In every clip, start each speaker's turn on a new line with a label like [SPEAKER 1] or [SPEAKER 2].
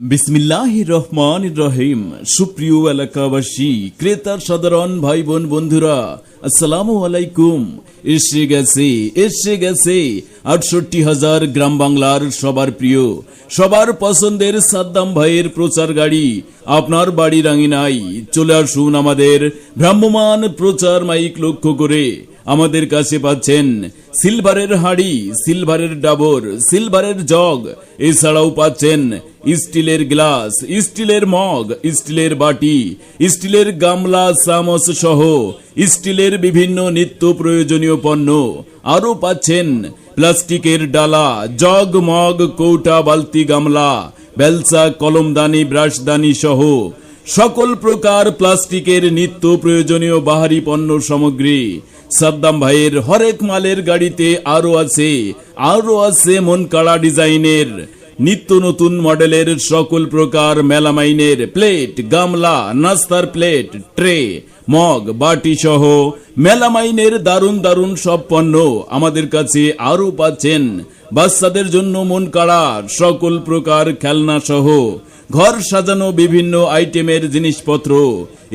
[SPEAKER 1] বিসমিল্লাহ রহমান রহিম সুপ্রিয় এলাকাবাসী, ক্রেতার সাধারণ ভাই বোন বন্ধুরা, আসসালামু আলাইকুম। এসে গেছে এসে গেছে। আটষট্টি হাজার গ্রাম বাংলার সবার প্রিয়, সবার পছন্দের সাদ্দাম ভাইয়ের প্রচার গাড়ি। আপনার বাড়ি রাঙিনাই চলে আসুন আমাদের ভ্রাম্যমান প্রচার মাইক লক্ষ্য করে। আমাদের কাছে পাচ্ছেন সিলভারের হাড়ি, সিলভারের ডাবর, সিলভারের জগ। এছাড়াও পাচ্ছেন স্টিলের গ্লাস, স্টিলের মগ, স্টিলের বাটি, স্টিলের গামলা, চামচ সহ স্টিলের বিভিন্ন নিত্য প্রয়োজনীয় পণ্য। আরও পাচ্ছেন প্লাস্টিকের ডালা, জগ, মগ, কৌটা, বালতি, গামলা, বেলচা, কলমদানি, ব্রাশদানি সহ সকল প্রকার প্লাস্টিকের নিত্য প্রয়োজনীয় বাহারি পণ্য সামগ্রী। সাদ্দাম ভাইয়ের হরেক মালের গাড়িতে আরও আছে আরও আছে মন কাড়া ডিজাইনের, নিত্য নতুন মডেলের সকল প্রকার মেলামাইনের প্লেট, গামলা, নাস্তার প্লেট, ট্রে মগ, বাটি সহ মেলামাইনের দারুণ দারুণ সব পণ্য আমাদের কাছে আরও পাচ্ছেন। বাচ্চাদের জন্য মন কাড়ার সকল প্রকার খেলনা সহ ঘর সাজানো বিভিন্ন আইটেমের জিনিসপত্র।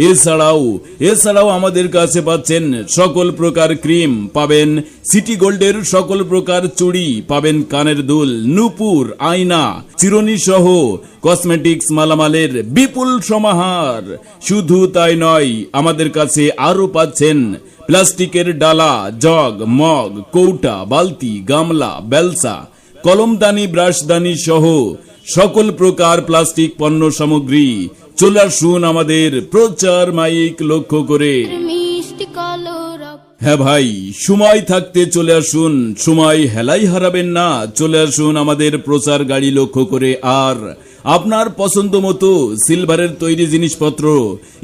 [SPEAKER 1] এছাড়াও এছাড়াও আমাদের কাছে পাচ্ছেন সকল প্রকার ক্রিম পাবেন, সিটি গোল্ডের সকল প্রকার চুড়ি পাবেন কানের দুল, নুপুর, আয়না, চিরনি সহ কসমেটিক্স মালামালের বিপুল সমাহার। শুধু তাই নয়, আমাদের কাছে আরও পাচ্ছেন। প্লাস্টিকের ডালা জগ মগ কৌটা বালতি গামলা বেলসা কলমদানি ব্রাশদানি সহ সকল প্রকার প্লাস্টিক পণ্য সামগ্রী চলে আসুন আমাদের প্রচার মাইক লক্ষ্য করে। হ্যাঁ ভাই সময় থাকতে চলে আসুন সময় হেলাই হারাবেন না চলে আসুন আমাদের প্রচার গাড়ি লক্ষ্য করে। আর আপনার পছন্দ মতো সিলভারের তৈরি জিনিসপত্র,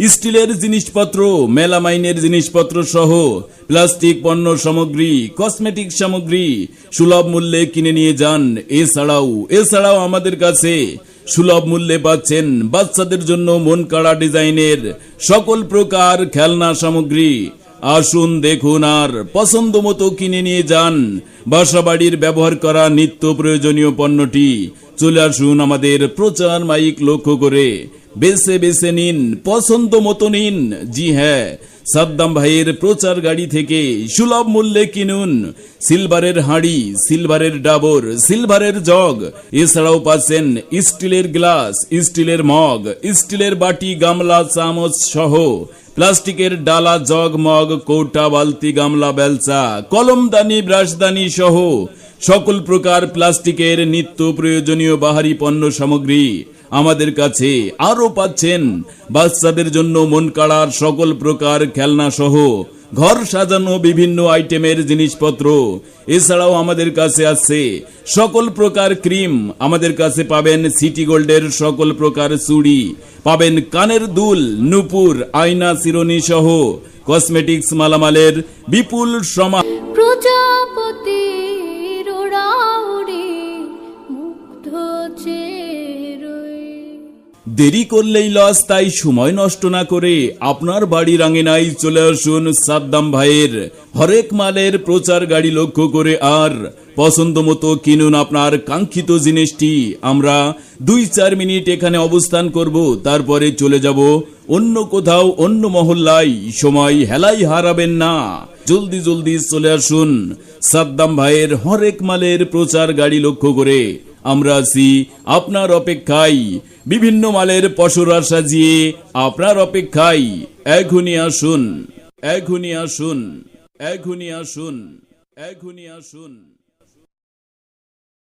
[SPEAKER 1] স্টিলের জিনিসপত্র, মেলামাইনের জিনিসপত্র সহ প্লাস্টিক পণ্য সামগ্রী, কসমেটিক সামগ্রী সুলভ মূল্যে কিনে নিয়ে যান। এছাড়াও এছাড়াও আমাদের কাছে সুলভ মূল্যে পাচ্ছেন বাচ্চাদের জন্য মন কাড়া ডিজাইনের সকল প্রকার খেলনা সামগ্রী। আসুন দেখুন আর পছন্দ মতো কিনে নিয়ে যান। বাসা বাড়ির ব্যবহার করা নিত্য প্রয়োজনীয় পণ্যটি। চলে আসুন আমাদের প্রচার মাইক লক্ষ্য করে। বেছে বেছে নিন, পছন্দ মতো নিন। জি হ্যাঁ সাদ্দাম ভাইয়ের প্রচার গাড়ি থেকে সুলভ মূল্যে কিনুন। সিলভারের হাঁড়ি, সিলভারের ডাবর, সিলভারের জগ, এছাড়াও পাচ্ছেন স্টিলের গ্লাস, স্টিলের মগ, স্টিলের বাটি, গামলা, চামচ সহ প্লাস্টিকের ডালা, জগ, মগ, কৌটা, বালতি, গামলা, বেলচা কলমদানি ব্রাশদানি সহ সকল প্রকার প্লাস্টিকের নিত্য প্রয়োজনীয় বাহারি পণ্য সামগ্রী আমাদের কাছে আরও পাচ্ছেন। বাচ্চাদের জন্য মন কাড়ার সকল প্রকার খেলনা সহ ঘর সাজানো বিভিন্ন আইটেমের জিনিসপত্র। এছাড়াও আমাদের কাছে আছে সকল প্রকার ক্রিম। আমাদের কাছে পাবেন সিটি গোল্ডের সকল প্রকার চুড়ি। পাবেন কানের দুল, নুপুর, আয়না চিরনি সহ। কসমেটিক্স মালামালের বিপুল সমাজ
[SPEAKER 2] প্রজাপতি
[SPEAKER 1] দেরি করলেই লস, তাই সময় নষ্ট না করে আপনার বাড়ি রাঙেনাই চলে আসুন সাদ্দাম ভাইয়ের। হরেক মালের প্রচার গাড়ি লক্ষ্য করে আর পছন্দ মতো কিনুন আপনার কাঙ্ক্ষিত জিনিসটি। আমরা দুই চার মিনিট এখানে অবস্থান করব, তারপরে চলে যাব অন্য কোথাও, অন্য মহল্লায়। সময় হেলাই হারাবেন না। জলদি জলদি চলে আসুন সাদ্দাম ভাইয়ের হরেক মালের প্রচার গাড়ি লক্ষ্য করে। আমরা আছি আপনার অপেক্ষায়। বিভিন্ন মালের পশুরা সাজিয়ে আপনার অপেক্ষায়। এখনই আসুন এখনই আসুন এখনই আসুন এখনই আসুন।